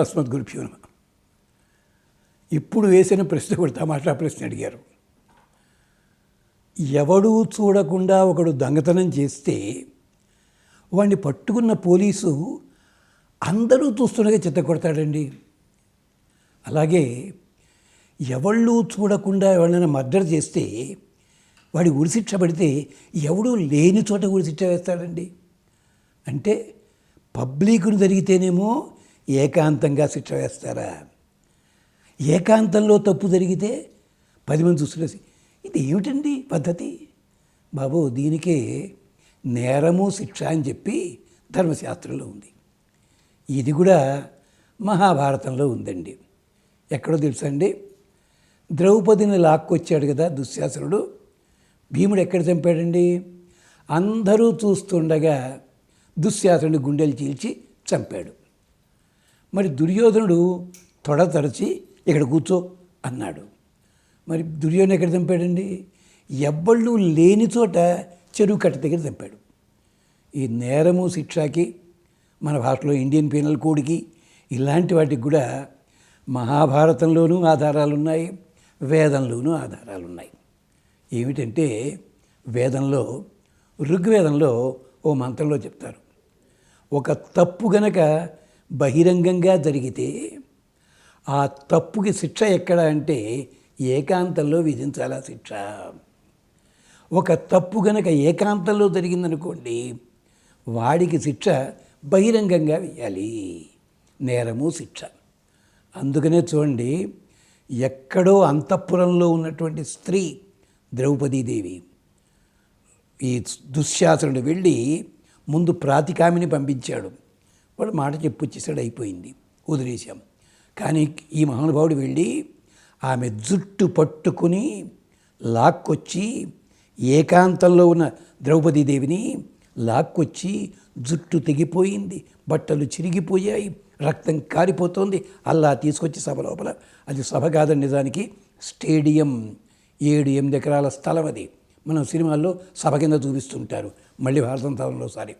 అస్మద్ గురుభ్యో నమ ఇప్పుడు వేసిన ప్రశ్న కూడా తమాషా ప్రశ్న అడిగారు. ఎవడూ చూడకుండా ఒకడు దొంగతనం చేస్తే వాడిని పట్టుకున్న పోలీసు అందరూ చూస్తుండగా చెత్త కొడతాడండి. అలాగే ఎవళ్ళు చూడకుండా ఎవరైనా మర్డర్ చేస్తే వాడి ఉరిశిక్ష పడితే ఎవడూ లేని చోట ఉరిశిక్ష వేస్తాడండి. అంటే పబ్లిక్ను జరిగితేనేమో ఏకాంతంగా శిక్ష వేస్తారా? ఏకాంతంలో తప్పు జరిగితే పది మంది చూసుకునేసి ఇది ఏమిటండి పద్ధతి? బాబు దీనికే నేరము శిక్ష అని చెప్పి ధర్మశాస్త్రంలో ఉంది. ఇది కూడా మహాభారతంలో ఉందండి. ఎక్కడో తెలుసా అండి? ద్రౌపదిని లాక్కొచ్చాడు కదా దుశ్శాసనుడు. భీముడు ఎక్కడ చంపాడండి? అందరూ చూస్తుండగా దుశ్శాసనుడి గుండెలు చీల్చి చంపాడు. మరి దుర్యోధనుడు తొడ తరచి ఇక్కడ కూర్చో అన్నాడు. మరి దుర్యోధన ఎక్కడ చంపాడండి ఎవ్వళ్ళు లేని చోట చెరువు కట్ట దగ్గర చంపాడు ఈ నేరము శిక్షకి మన భాషలో ఇండియన్ పీనల్ కోడ్కి ఇలాంటి వాటికి కూడా మహాభారతంలోనూ ఆధారాలు ఉన్నాయి వేదంలోనూ ఆధారాలు ఉన్నాయి ఏమిటంటే వేదంలో ఋగ్వేదంలో ఓ మంత్రంలో చెప్తారు. ఒక తప్పు గనక బహిరంగంగా జరిగితే ఆ తప్పుకి శిక్ష ఎక్కడ అంటే ఏకాంతంలో విధించాలా శిక్ష? ఒక తప్పు గనక ఏకాంతంలో జరిగిందనుకోండి వాడికి శిక్ష బహిరంగంగా వేయాలి. నేరము శిక్ష. అందుకనే చూడండి ఎక్కడో అంతఃపురంలో ఉన్నటువంటి స్త్రీ ద్రౌపదీదేవి ఈ దుశ్శాసనుడు వెళ్ళి ముందు ప్రాతికామిని పంపించాడు. వాడు మాట చెప్పొచ్చేసాడు అయిపోయింది. వదిలేశాం. కానీ ఈ మహానుభావుడు వెళ్ళి ఆమె జుట్టు పట్టుకుని లాక్కొచ్చి ఏకాంతంలో ఉన్న ద్రౌపదీదేవిని లాక్కొచ్చి జుట్టు తెగిపోయింది బట్టలు చిరిగిపోయాయి రక్తం కారిపోతోంది. అల్లా తీసుకొచ్చి సభ లోపల. అది సభ కాదని నిజానికి స్టేడియం ఏడు ఎనిమిది ఎకరాల స్థలం అది. మనం సినిమాల్లో సభ కింద చూపిస్తుంటారు. మళ్ళీ భారతంలో సారి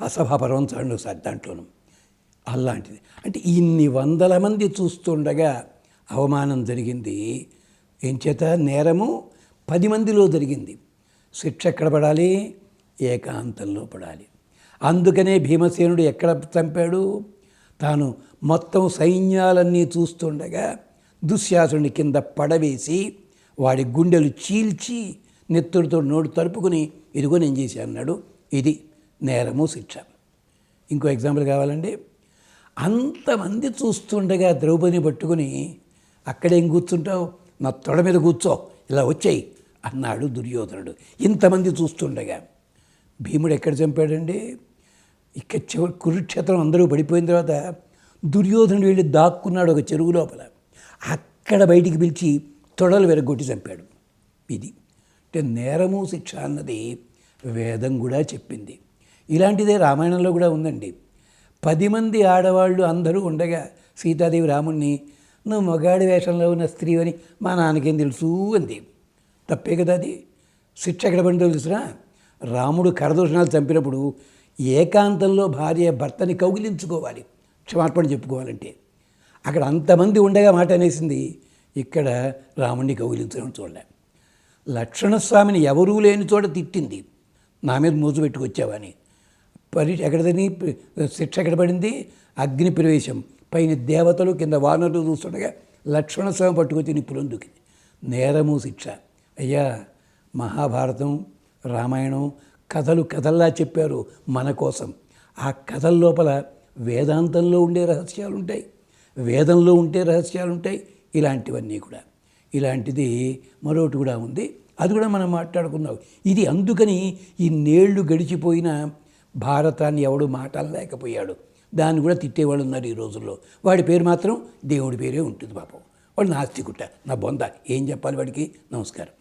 ఆ సభాపర్వం చాండు సారి దాంట్లోనూ అలాంటిది. అంటే ఇన్ని వందల మంది చూస్తుండగా అవమానం జరిగింది. ఏం చేత? నేరము పది మందిలో జరిగింది. శిక్ష ఎక్కడ పడాలి? ఏకాంతంలో పడాలి. అందుకనే భీమసేనుడు ఎక్కడ చంపాడు? తాను మొత్తం సైన్యాలన్నీ చూస్తుండగా దుశ్శాసుని కింద పడవేసి వాడి గుండెలు చీల్చి నెత్తుడితో నోడు తలుపుకుని ఇదిగో నేను చేసి అన్నాడు. ఇది నేరము శిక్ష. ఇంకో ఎగ్జాంపుల్ కావాలండి. అంతమంది చూస్తుండగా ద్రౌపదిని పట్టుకుని అక్కడేం కూర్చుంటావు? నా తొడ మీద కూర్చో. ఇలా వచ్చాయి అన్నాడు దుర్యోధనుడు. ఇంతమంది చూస్తుండగా. భీముడు ఎక్కడ చంపాడండి? ఇక్కడ చివరి కురుక్షేత్రం అందరూ పడిపోయిన తర్వాత దుర్యోధనుడు వెళ్ళి దాక్కున్నాడు ఒక చెరువు లోపల. అక్కడ బయటికి పిలిచి తొడలు వెరగొట్టి చంపాడు. ఇది అంటే నేరము శిక్ష అన్నది వేదం కూడా చెప్పింది. ఇలాంటిదే రామాయణంలో కూడా ఉందండి. పది మంది ఆడవాళ్ళు అందరూ ఉండగా సీతాదేవి రాముణ్ణి నువ్వు మగాడి వేషంలో ఉన్న స్త్రీ అని మా నాన్నకేం తెలుసు? అంది. తప్పే కదా అది. శిక్ష ఎక్కడ పడిందో తెలుసునా రాముడు కరదూషణాలు చంపినప్పుడు ఏకాంతంలో భార్య భర్తని కౌగిలించుకోవాలి. క్షమార్పణ చెప్పుకోవాలంటే. అక్కడ అంతమంది ఉండగా మాట అనేసింది ఇక్కడ రాముడిని కౌగిలించడం చూడలే. లక్ష్మణస్వామిని ఎవరూ లేని చోట తిట్టింది. నా మీద మోజు పెట్టుకొచ్చావని పరి ఎక్కడదని శిక్ష ఎక్కడ పడింది? అగ్ని ప్రవేశం. పైన దేవతలు కింద వానరులు చూస్తుండగా లక్ష్మణ స్వామి పట్టుకొచ్చి నిప్పులందుకి నేరము శిక్ష. అయ్యా మహాభారతం రామాయణం కథలు కథల్లా చెప్పారు మన కోసం. ఆ కథల లోపల వేదాంతంలో ఉండే రహస్యాలు ఉంటాయి వేదంలో ఉంటే రహస్యాలు ఉంటాయి ఇలాంటివన్నీ కూడా. ఇలాంటిది మరొకటి కూడా ఉంది. అది కూడా మనం మాట్లాడుకున్నాం ఇది అందుకని ఈ నేళ్ళు గడిచిపోయిన భారతాన్ని ఎవడు మాటలు లేకపోయాడు దాన్ని కూడా తిట్టేవాళ్ళు ఉన్నారు ఈ రోజుల్లో. వాడి పేరు మాత్రం దేవుడి పేరే ఉంటుంది పాపం. వాడు నాస్తికుట నా బొంద. ఏం చెప్పాలి వాడికి? నమస్కారం.